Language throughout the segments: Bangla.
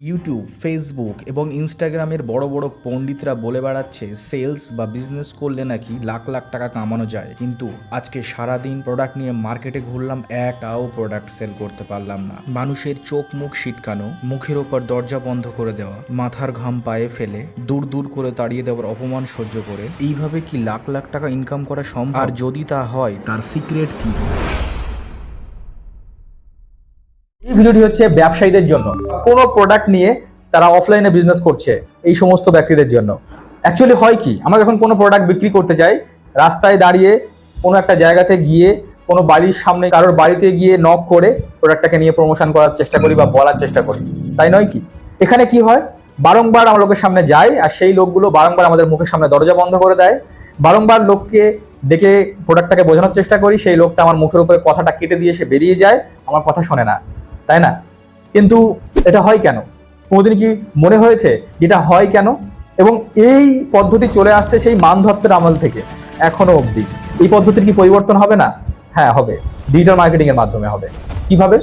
ইউটিউব ফেসবুক এবং ইনস্টাগ্রামের বড় বড় পণ্ডিতরা বলে বেড়াচ্ছে সেলস বা বিজনেস করলে নাকি লাখ লাখ টাকা কামানো যায়। কিন্তু আজকে সারাদিন প্রোডাক্ট নিয়ে মার্কেটে ঘুরলাম, একটাও প্রোডাক্ট সেল করতে পারলাম না। মানুষের চোখ মুখ সিটকানো মুখের ওপর দরজা বন্ধ করে দেওয়া, মাথার ঘাম পায়ে ফেলে, দূর দূর করে তাড়িয়ে দেওয়ার অপমান সহ্য করে, এইভাবে কি লাখ লাখ টাকা ইনকাম করা সম্ভব? আর যদি তা হয়, তার সিক্রেট কি? ভিডিওটি হচ্ছে ব্যবসায়ীদের জন্য। কোনো প্রোডাক্ট নিয়ে তারা অফলাইনে বিজনেস করছে এই সমস্ত ব্যক্তিদের জন্য। অ্যাকচুয়ালি হয় কি, আমরা যখন কোনো প্রোডাক্ট বিক্রি করতে যাই, রাস্তায় দাঁড়িয়ে কোনো একটা জায়গাতে গিয়ে, কোনো বাড়ির সামনে কারোর বাড়িতে গিয়ে নক করে প্রোডাক্টটাকে নিয়ে প্রমোশন করার চেষ্টা করি বা বলার চেষ্টা করি। তাই নয় কি? এখানে কি হয়? বারংবার আমরা লোকের সামনে যাই আর সেই লোকগুলো বারংবার আমাদের মুখের সামনে দরজা বন্ধ করে দেয়। বারংবার লোককে ডেকে প্রোডাক্টটাকে বোঝানোর চেষ্টা করি। সেই লোকটা আমার মুখের উপরে কথাটা কেটে দিয়ে সে বেরিয়ে যায়। আমার কথা শোনে না। তাই না? কিন্তু এটা হয় কেন? কোনোদিন কি মনে হয়েছে এটা হয় কেন? এবং এই পদ্ধতি চলে আসছে সেই মানধত্তের আমল থেকে এখনও অবধি। এই পদ্ধতির কি পরিবর্তন হবে না? হ্যাঁ হবে। ডিজিটাল মার্কেটিং এর মাধ্যমে হবে। কীভাবে?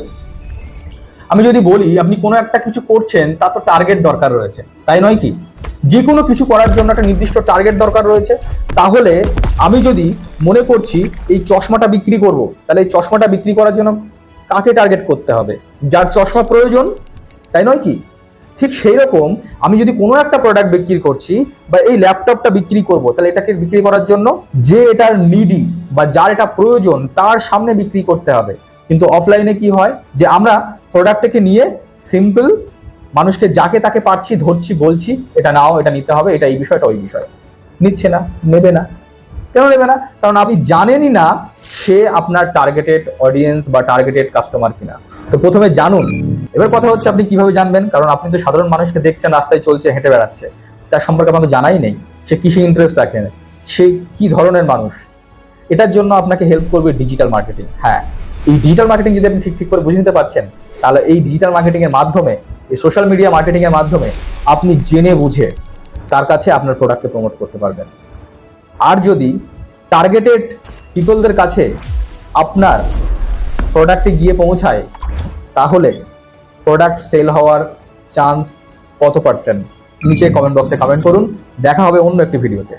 আমি যদি বলি, আপনি কোনো একটা কিছু করছেন তা তো টার্গেট দরকার রয়েছে। তাই নয় কি? যে কোনো কিছু করার জন্য একটা নির্দিষ্ট টার্গেট দরকার রয়েছে। তাহলে আমি যদি মনে করছি, এই চশমাটা বিক্রি করব, তাহলে এই চশমাটা বিক্রি করার জন্য কাকে টার্গেট করতে হবে। যার চশমা প্রয়োজন, তাই নয় কি? ঠিক সেই রকম আমি যদি কোনো একটা প্রোডাক্ট বিক্রি করছি বা এই ল্যাপটপটা বিক্রি করব, তাহলে এটাকে বিক্রি করার জন্য যে এটার নিডি বা যার এটা প্রয়োজন, তার সামনে বিক্রি করতে হবে। কিন্তু অফলাইনে কি হয়? যে আমরা প্রোডাক্টটাকে নিয়ে সিম্পল মানুষকে যাকে তাকে পারছি, ধরছি, বলছি, এটা নাও, এটা নিতে হবে, এটা এই বিষয়টা, ওই বিষয়। নিচ্ছে না, নেবে না। কেন নেবে না? কারণ আপনি জানেনই না সে আপনার টার্গেটেড অডিয়েন্স বা টার্গেটেড কাস্টমার কিনা। তো প্রথমে জানুন। এবার কথা হচ্ছে আপনি কীভাবে জানবেন? কারণ আপনি তো সাধারণ মানুষকে দেখছেন, রাস্তায় চলছে, হেঁটে বেড়াচ্ছে। তার সম্পর্কে আপনাকে জানাই নেই সে কিসে ইন্টারেস্ট রাখে, সে কি ধরনের মানুষ। এটার জন্য আপনাকে হেল্প করবে ডিজিটাল মার্কেটিং হ্যাঁ এই ডিজিটাল মার্কেটিং যদি আপনি ঠিক ঠিক করে বুঝে নিতে পারছেন, তাহলে এই ডিজিটাল মার্কেটিংয়ের মাধ্যমে, এই সোশ্যাল মিডিয়া মার্কেটিংয়ের মাধ্যমে আপনি জেনে বুঝে তার কাছে আপনার প্রোডাক্টকে প্রমোট করতে পারবেন। আর যদি টার্গেটেড পিপলদের কাছে আপনার প্রোডাক্টে গিয়ে পৌঁছায়, তাহলে প্রোডাক্ট সেল হওয়ার চান্স কত পার্সেন্ট নিচে কমেন্ট বক্সে কমেন্ট করুন। দেখা হবে অন্য একটি ভিডিওতে